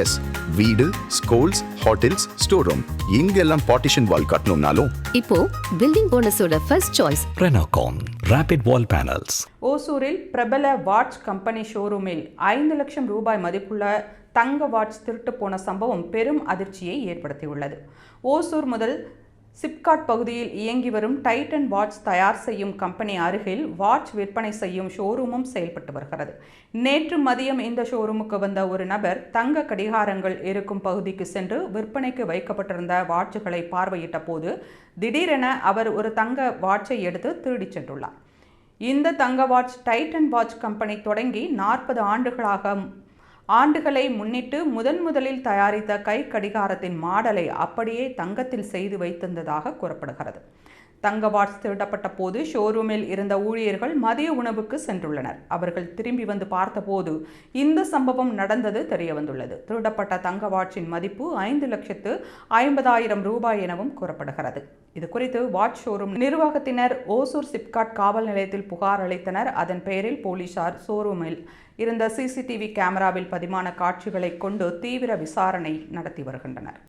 S வீடு schools hotels store room இங்கெல்லாம் partition wall கட்டணும்னாலும். இப்போ building போனஸோட first choice Renocon Rapid Wall Panels. ஓசூரில் பிரபல வாட்ச் கம்பெனி ஷோரூமில் ஐந்து லட்சம் ரூபாய் மதிப்புள்ள தங்க வாட்ச் திருட்டு போன சம்பவம் பெரும் அதிர்ச்சியை ஏற்படுத்தியுள்ளது. ஓசூர் முதல் சிப்காட் பகுதியில் இயங்கி வரும் டைட்டன் வாட்ச் தயார் செய்யும் கம்பெனி அருகில் வாட்ச் விற்பனை செய்யும் ஷோரூமும் செயல்பட்டு வருகிறது. நேற்று மதியம் இந்த ஷோரூமுக்கு வந்த ஒரு நபர் தங்க கடிகாரங்கள் இருக்கும் பகுதிக்கு சென்று விற்பனைக்கு வைக்கப்பட்டிருந்த வாட்சுகளை பார்வையிட்ட போது திடீரென அவர் ஒரு தங்க வாட்சை எடுத்து திருடிச் சென்றுள்ளார். இந்த தங்க வாட்ச் டைட்டன் வாட்ச் கம்பெனி தொடங்கி நாற்பது ஆண்டுகளாக ஆண்டுகளை முன்னிட்டு முதன் முதலில் தயாரித்த கை கடிகாரத்தின் மாடலை அப்படியே தங்கத்தில் செய்து வைத்திருந்ததாக கூறப்படுகிறது. தங்க வாட்ச் திருடப்பட்ட போது ஷோரூமில் இருந்த ஊழியர்கள் மதிய உணவுக்கு சென்றுள்ளனர். அவர்கள் திரும்பி வந்து பார்த்தபோது இந்த சம்பவம் நடந்தது தெரிய வந்துள்ளது திருடப்பட்ட தங்க வாட்சின் மதிப்பு ஐந்து லட்சத்து ஐம்பதாயிரம் ரூபாய் எனவும் கூறப்படுகிறது. இது குறித்து வாட்ச் ஷோரூம் நிர்வாகத்தினர் ஓசூர் சிப்காட் காவல் நிலையத்தில் புகார் அளித்தனர். அதன் பெயரில் போலீசார் ஷோரூமில் இருந்த சிசிடிவி கேமராவில் பதிவான காட்சிகளை கொண்டு தீவிர விசாரணை நடத்தி வருகின்றனர்.